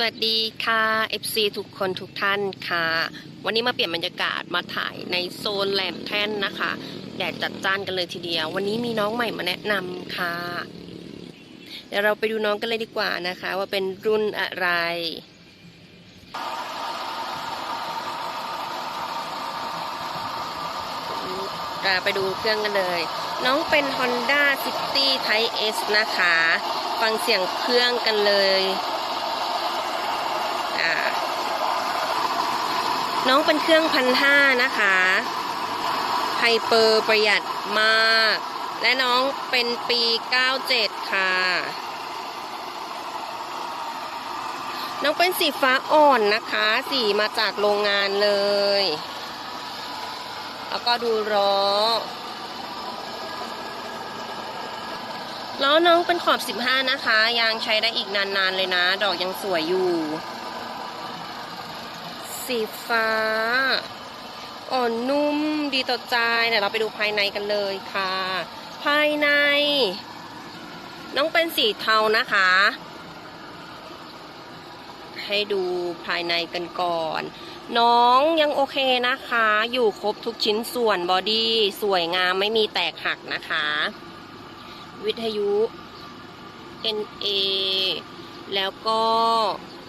สวัสดีค่ะ FC ทุกคนทุกท่านค่ะ วันนี้มาเปลี่ยนบรรยากาศมาถ่ายในโซนแหลมแท่นนะคะแดดจัดจ้านกันเลยทีเดียว วันนี้มีน้องใหม่มาแนะนำค่ะ เดี๋ยวเราไปดูน้องกันเลยดีกว่านะคะ ว่าเป็นรุ่นอะไรไปดูเครื่องกันเลย น้องเป็น Honda City Type S นะคะ ฟังเสียงเครื่องกันเลย น้องเป็นเครื่องพันห้านะคะไฮเปอร์ประหยัดมาก และน้องเป็นปี 97 ค่ะ น้องเป็นสีฟ้าอ่อนนะคะ สีมาจากโรงงานเลย แล้วก็ดูล้อล้อน้องเป็นขอบ 15 นะคะ ยางใช้ได้อีกนานๆเลยนะ ดอกยังสวยอยู่ สีฟ้า อ่อนนุ่มดีต่อใจเดี๋ยวเราไปดูภายในกันเลยค่ะ ภายใน น้องเป็นสีเทานะคะ ให้ดูภายในกันก่อน น้องยังโอเคนะคะ อยู่ครบทุกชิ้นส่วนบอดี้สวยงามไม่มีแตกหักนะคะ วิทยุ NA แล้วก็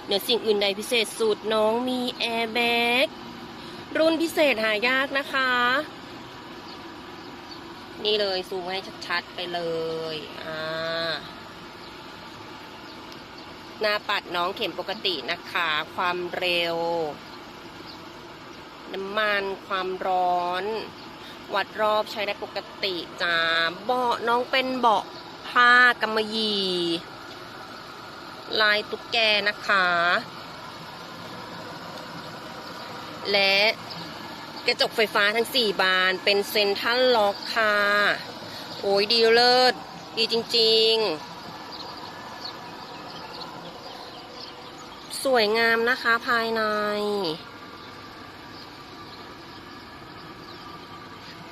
เหนือสิ่งอื่นใดพิเศษสุดน้องมีแอร์แบ็กรุ่นพิเศษหายากนะคะ นี่เลยซูมให้ชัดๆไปเลยอ่าหน้าปัดน้องเข็มปกตินะคะ ความเร็ว น้ำมันความร้อน วัดรอบใช้ได้ปกติจ้าเบาะน้องเป็นเบาะผ้ากำมะหยี่ ลายตุ๊กแกนะคะ และกระจกไฟฟ้าทั้ง 4 บานเป็นเซนทัลล็อกค่ะ โอ้ยดีเลิศดีจริง ๆ สวยงามนะคะภายใน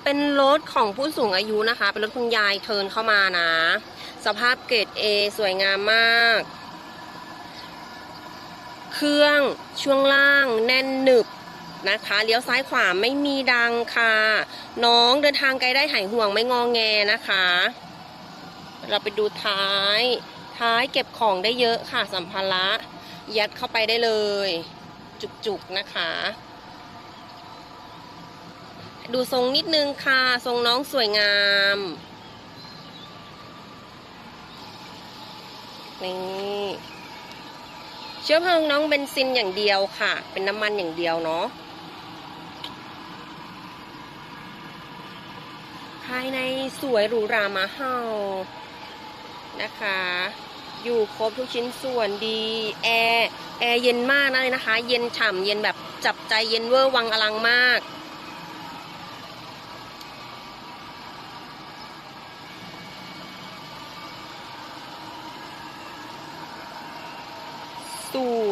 เป็นรถของผู้สูงอายุนะคะ เป็นรถคุณยายเทิร์นเข้ามานะ สภาพเกรด A สวยงามมาก เครื่องช่วงล่างแน่นหนึบนะคะเลี้ยวซ้ายขวาไม่มีดังค่ะ น้องเดินทางไกลได้หายห่วงไม่งองแงนะคะ เราไปดูท้าย ท้ายเก็บของได้เยอะค่ะสัมภาระยัดเข้าไปได้เลย จุกๆนะคะ ดูทรงนิดนึงค่ะ ทรงน้องสวยงามนี่ ชื้อเพลิงน้องเบนซินอย่างเดียวค่ะ เป็นน้ำมันอย่างเดียวเนาะภายในสวยหรูหรามาเฮานะคะ อยู่ครบทุกชิ้นส่วนดี แอร์ แอร์เย็นมากเลยนะคะ เย็นฉ่ำเย็นแบบจับใจเย็นเวอร์วังอลังมาก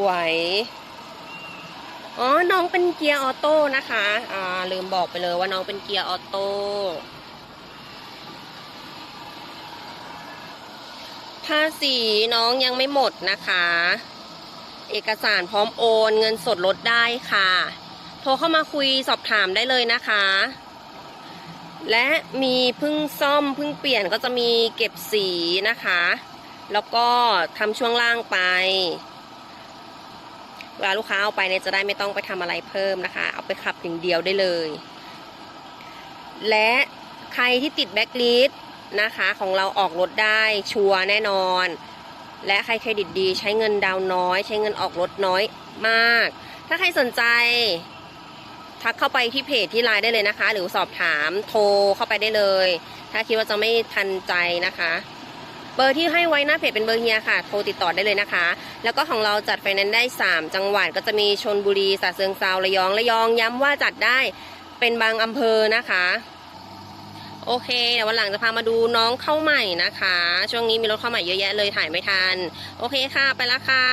วยอ๋อ น้องเป็นเกียร์ออโต้นะคะ อ่า ลืมบอกไปเลยว่าน้องเป็นเกียร์ออโต้ ภาษีน้องยังไม่หมดนะคะ เอกสารพร้อมโอน เงินสดลดได้ค่ะ โทรเข้ามาคุยสอบถามได้เลยนะคะ และมีพึ่งซ่อมพึ่งเปลี่ยนก็จะมีเก็บสีนะคะ แล้วก็ทำช่วงล่างไป เวลาลูกค้าเอาไปเนี่ยจะได้ไม่ต้องไปทำอะไรเพิ่มนะคะ เอาไปขับอย่างเดียวได้เลย และใครที่ติดแบ็กลิสนะคะของเราออกรถได้ชัวร์แน่นอน และใครเครดิตดีใช้เงินดาวน์น้อย ใช้เงินออกรถน้อยมาก ถ้าใครสนใจ ทักเข้าไปที่เพจที่ไลน์ได้เลยนะคะ หรือสอบถามโทรเข้าไปได้เลย ถ้าคิดว่าจะไม่ทันใจนะคะ เบอร์ที่ให้ไว้หน้าเพจเป็นเบอร์เฮียค่ะ โทรติดต่อได้เลยนะคะ แล้วก็ของเราจัดไฟแนนซ์ได้ 3 จังหวัดก็จะมีชนบุรีสระเชิงเซาระยองระยองย้ำว่าจัดได้เป็นบางอำเภอนะคะ โอเคเดี๋ยววันหลังจะพามาดูน้องเข้าใหม่นะคะ ช่วงนี้มีรถเข้าใหม่เยอะแยะเลยถ่ายไม่ทัน โอเคค่ะไปละค่ะ